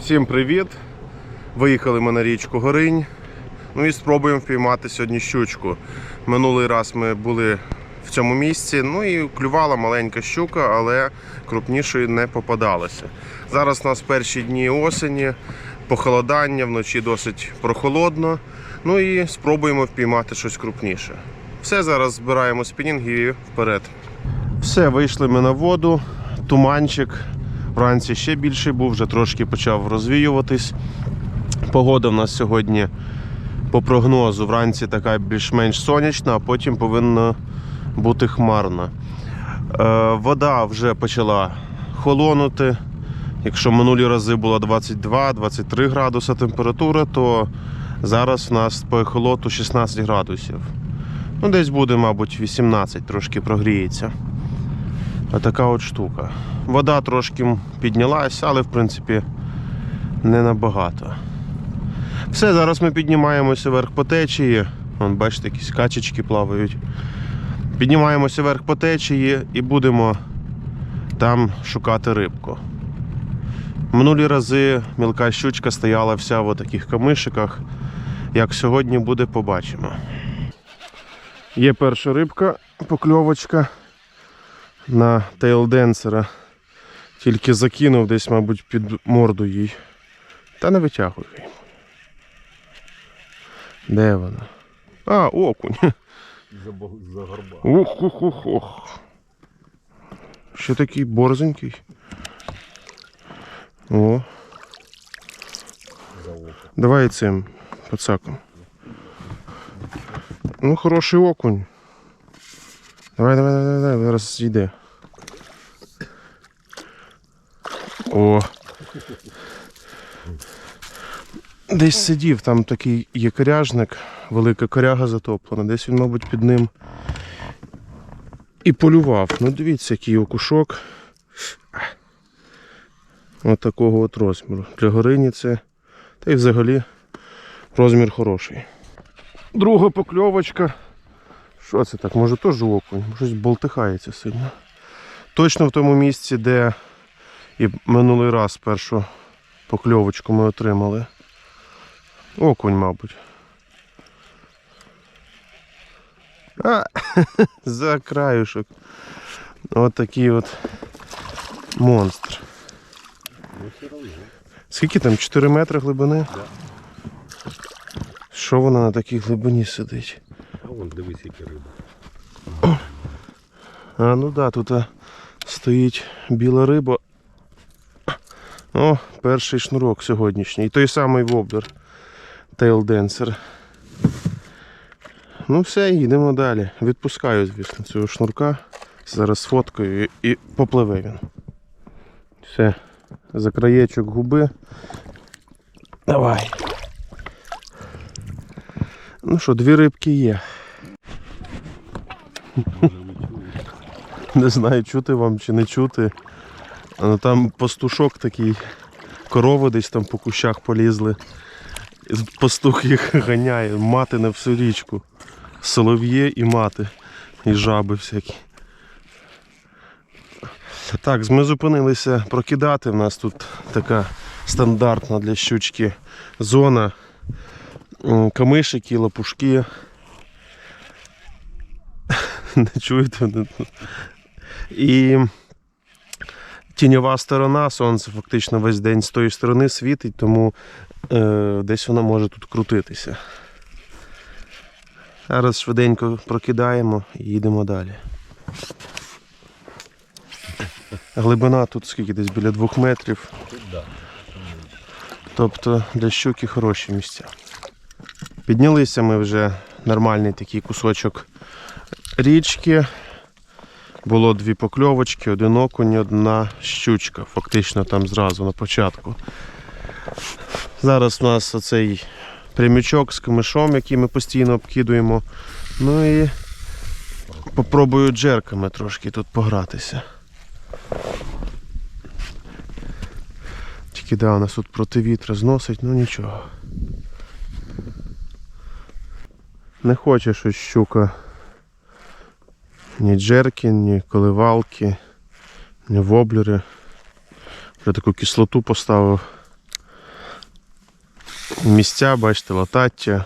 Всім привіт! Виїхали ми на річку Горинь. Ну і спробуємо впіймати сьогодні щучку. Минулий раз ми були в цьому місці, ну і клювала маленька щука, але крупнішої не попадалося. Зараз у нас перші дні осені, похолодання, вночі досить прохолодно. Ну і спробуємо впіймати щось крупніше. Все, зараз збираємо спінінг і вперед. Все, вийшли ми на воду, туманчик. Вранці ще більший був, вже трошки почав розвіюватись. Погода в нас сьогодні по прогнозу вранці така більш-менш сонячна, а потім повинна бути хмарна. Е, вода вже почала холонути. Якщо минулі рази була 22-23 градуса температура, то зараз в нас по ехолоту 16 градусів. Ну, десь буде, мабуть, 18, трошки прогріється. Отака от штука. Вода трошки піднялась, але в принципі не набагато. Все, зараз ми піднімаємося вверх по течії. Вон, бачите, якісь качечки плавають. Піднімаємося вверх по течії і будемо там шукати рибку. Минулі рази мілка щучка стояла вся в таких камишиках. Як сьогодні буде, побачимо. Є перша рибка, покльовочка на тейлденсера. Тільки закинув десь, мабуть, під морду їй. Та не витягуй. Де вона? А, окунь. За горба. Ух, ух, ух, ух. Ще такий борзенький. О, За око. давай цим пацаком. Ну, хороший окунь. Давай, давай, давай, давай, зараз йде. О. Десь сидів, там такий є коряжник, велика коряга затоплена. Десь він, мабуть, під ним і полював. Ну, дивіться, який окушок. Ось такого от розміру. Для горині це. Та й взагалі розмір хороший. Друга покльовочка. Що це так? Може теж окунь? Щось болтихається сильно. Точно в тому місці, де і минулий раз першу покльовочку ми отримали. Окунь, мабуть. А, за краюшок. От такий от монстр. Скільки там? 4 метри глибини? Що вона на такій глибині сидить? Вон дивись, які риби. А, ну да, тут стоїть біла риба. О, перший шнурок сьогоднішній. І той самий воблер. Тейлденсер. Ну все, їдемо далі. Відпускаю, звісно, цього шнурка. Зараз сфоткаю і, і попливе він. Все. За краєчок губи. Давай. Ну що, дві рибки є. Не знаю, чути вам чи не чути. Але там пастушок такий, корови десь там по кущах полізли. Пастух їх ганяє, мати на всю річку. Солов'є і мати, і жаби всякі. Так, ми зупинилися прокидати. У нас тут така стандартна для щучки зона. Камишики, лопушки. Не чуєте? І тіньова сторона, сонце фактично весь день з тої сторони світить, тому е, десь вона може тут крутитися. Зараз швиденько прокидаємо і їдемо далі. Глибина тут скільки десь біля двох метрів. Тобто для щуки хороші місця. Піднялися ми вже нормальний такий кусочок річки. Було дві покльовочки, один окунь, одна щучка. Фактично там зразу на початку. Зараз у нас оцей прямічок з камишом, який ми постійно обкидуємо. Ну і попробую джерками трошки тут погратися. Тільки да, у нас тут проти вітра зносить, ну нічого. Не хоче щось щука. Ні джерки, ні коливалки, ні воблери. Вже таку кислоту поставив. місця, бачите, латаття,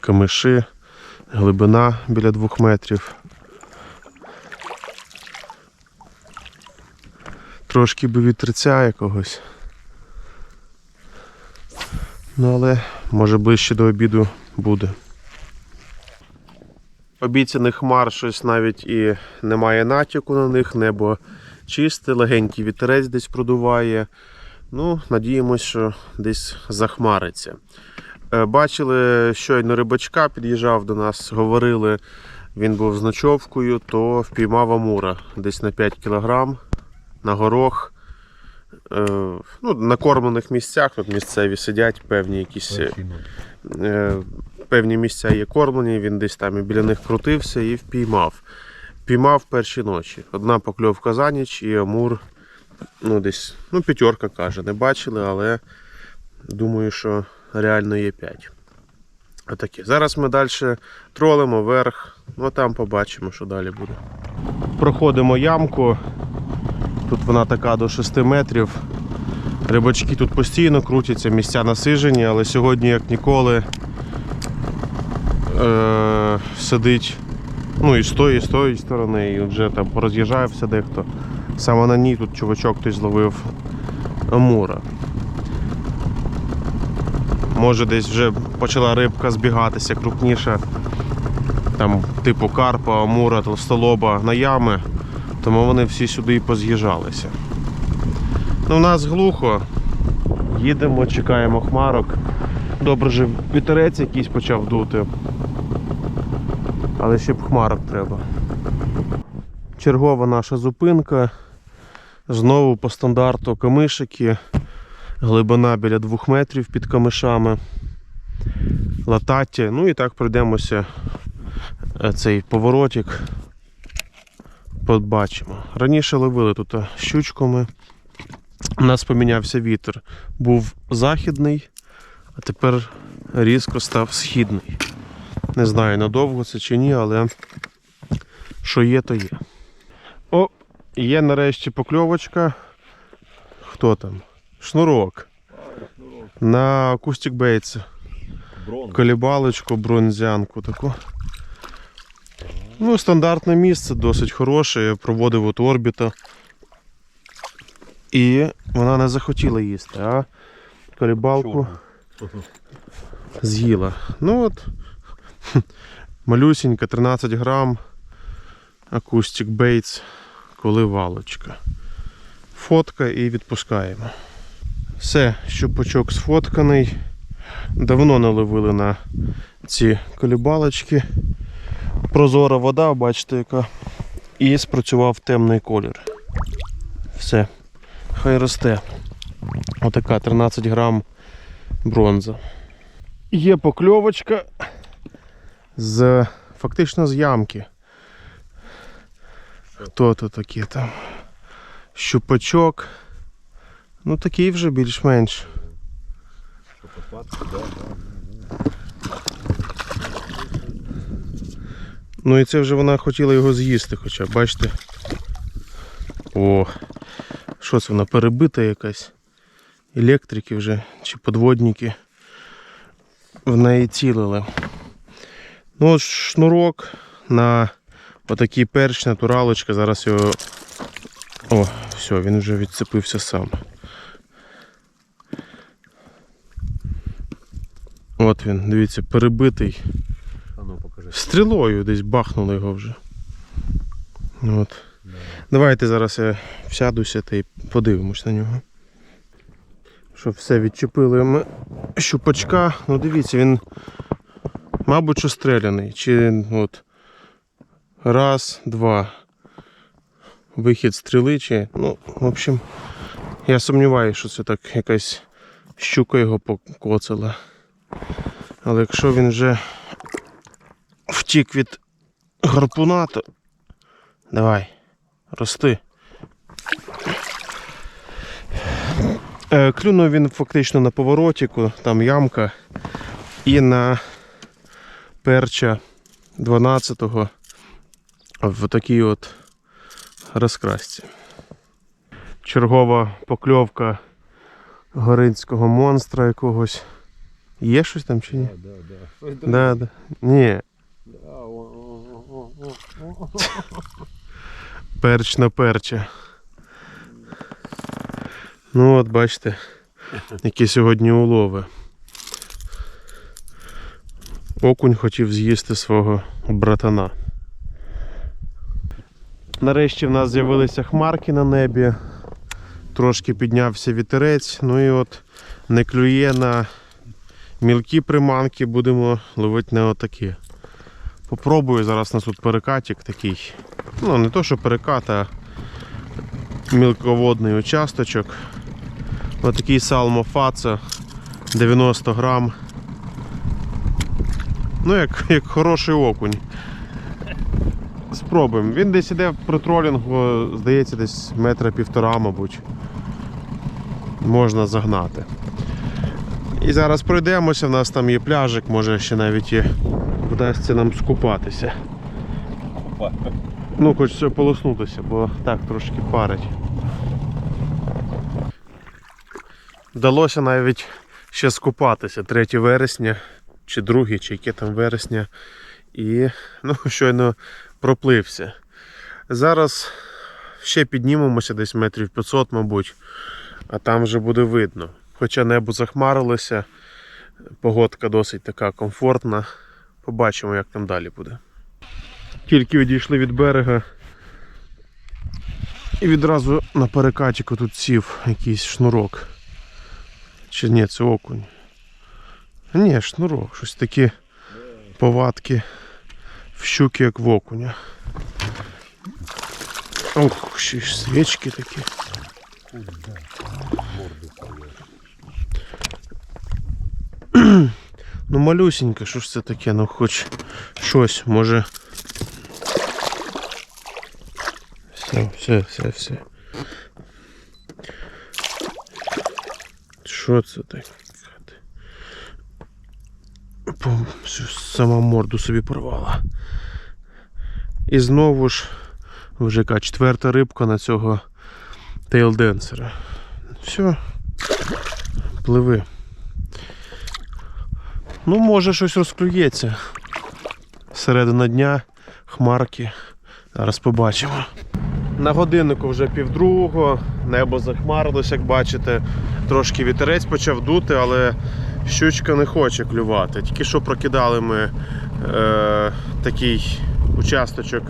камиші, глибина біля двох метрів. Трошки би вітерця якогось. Ну, але може ближче до обіду буде. Обіцяних хмар щось навіть і немає натяку на них, небо чисте, легенький вітерець десь продуває. Ну, надіємось, що десь захмариться. Е, Бачили, щойно рибачка під'їжджав до нас, говорили, він був з ночовкою, то впіймав амура десь на 5 кг на горох. Е, Ну, на кормлених місцях тут місцеві сидять, певні якісь певні місця є кормлені, він десь там і біля них крутився і впіймав. Піймав перші ночі. Одна покльовка за ніч і амур, ну десь, ну п'ятерка каже, не бачили, але думаю, що реально є 5. Отаке. Зараз ми далі тролимо вверх, ну а там побачимо, що далі буде. Проходимо ямку. Тут вона така до 6 метрів. Рибачки тут постійно крутяться, місця насижені, але сьогодні, як ніколи, е- сидить ну, і з тої, і з тої сторони, і вже там пороз'їжджався дехто. Саме на ній тут чувачок хтось зловив амура. Може десь вже почала рибка збігатися крупніша, там типу карпа, амура, толстолоба на ями, тому вони всі сюди і поз'їжджалися. Ну, у нас глухо. Їдемо, чекаємо хмарок. Добре, що вітерець якийсь почав дути. Але ще б хмарок треба. Чергова наша зупинка. Знову по стандарту камишики. Глибина біля 2 метрів під камишами. Латаття. Ну і так пройдемося е, цей поворотик. Побачимо. Раніше ловили тут е, щучками. У нас помінявся вітер. Був західний, а тепер різко став східний. Не знаю, надовго це чи ні, але що є, то є. О, є нарешті покльовочка. Хто там? Шнурок. На кустик бейтса. Колібалочку, бронзянку таку. Ну, стандартне місце, досить хороше. Я проводив от орбіта. І вона не захотіла їсти, а колібалку з'їла. Ну от, малюсінька, 13 грам, акустик бейтс, коливалочка. Фотка і відпускаємо. Все, щупачок сфотканий. Давно не ловили на ці колібалочки. Прозора вода, бачите, яка. І спрацював темний колір. Все, хай росте. Отака 13 грам бронза. Є покльовочка з фактично з ямки. Хто то таке там? Щупачок. Ну такий вже більш-менш. Ну і це вже вона хотіла його з'їсти, хоча, бачите. О, що це вона перебита якась? Електрики вже чи подводники в неї цілили. Ну от шнурок на отакий перч, натуралочка. Зараз його. О, все, він вже відцепився сам. От він, дивіться, перебитий. Ну. Стрілою десь бахнули його вже. От. Давайте зараз я сядуся та й подивимось на нього. Щоб все відчепили ми щупачка. Ну дивіться, він, мабуть, що. Чи от раз, два. Вихід стріли, чи. Ну, в общем, я сумніваюся, що це так якась щука його покоцала. Але якщо він вже втік від гарпуна, то давай, рости. Е, Клюнув він фактично на поворотіку, там ямка, і на перча 12-го в такій от розкрасці. Чергова покльовка горинського монстра якогось. Є щось там чи ні? Да, да, да. Да, да. Ні. Перч на перче. Ну от бачите, які сьогодні улови. Окунь хотів з'їсти свого братана. Нарешті в нас з'явилися хмарки на небі. Трошки піднявся вітерець. Ну і от не клює на мілкі приманки, будемо ловити не отакі. Попробую, зараз у нас тут перекатик такий. Ну, не то, що перекат, а мілководний участочок. Отакий салмо фаца 90 грам. Ну, як, як хороший окунь. Спробуємо. Він десь іде при тролінгу, здається, десь метра півтора, мабуть. Можна загнати. І зараз пройдемося, в нас там є пляжик, може ще навіть і вдасться нам скупатися. Ну, хочеться полоснутися, бо так трошки парить. Вдалося навіть ще скупатися 3 вересня, чи 2, чи яке там вересня. І ну, щойно проплився. Зараз ще піднімемося десь метрів 500, мабуть, а там вже буде видно. Хоча небо захмарилося, погодка досить така комфортна. Побачимо, як там далі буде. Тільки відійшли від берега. І відразу на перекатіку тут сів якийсь шнурок. Чи ні, це окунь. Ні, шнурок, щось такі повадки в щуки, як в окуня. Ох, ще ж свічки такі. Ну малюсеньке, що ж це таке, ну хоч щось, може. Все, все, все, все. Що це таке? Пом- всю- Сама морду собі порвала. І знову ж вже яка четверта рибка на цього тейлденсера. Все. Пливи. Ну, може щось розклюється. Середина дня, хмарки. Зараз побачимо. На годиннику вже півдругого, небо захмарилось, як бачите. Трошки вітерець почав дути, але щучка не хоче клювати. Тільки що прокидали ми е, такий участочок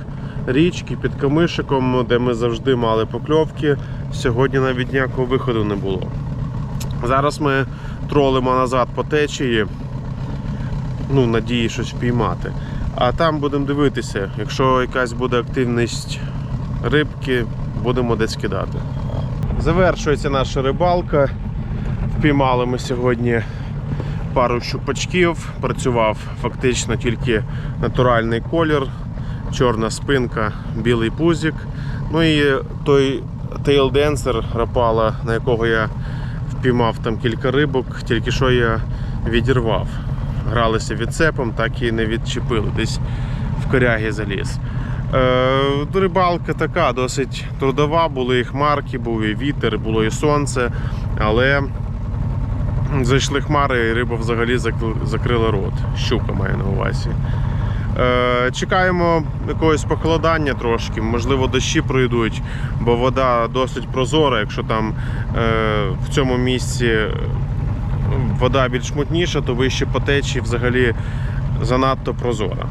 річки під камишиком, де ми завжди мали покльовки. Сьогодні навіть ніякого виходу не було. Зараз ми тролимо назад по течії, ну, надії щось впіймати. А там будемо дивитися, якщо якась буде активність рибки, будемо десь кидати. Завершується наша рибалка. Впіймали ми сьогодні пару щупачків. Працював фактично тільки натуральний колір, чорна спинка, білий пузик. Ну і той тейлденсер рапала, на якого я впіймав там кілька рибок, тільки що я відірвав. Гралися відцепом, так і не відчепили. Десь в коряги заліз. Е, рибалка така досить трудова, були і хмарки, був і вітер, було і сонце, але зайшли хмари і риба взагалі закрила рот. Щука має на увазі. Е, чекаємо якогось похолодання трошки, можливо, дощі пройдуть, бо вода досить прозора, якщо там е, в цьому місці е, вода більш мутніша, то вище по течії взагалі занадто прозора.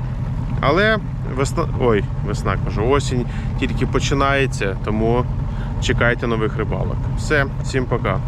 Але весна. Ой, весна кажу, осінь тільки починається, тому чекайте нових рибалок. Все, всім пока.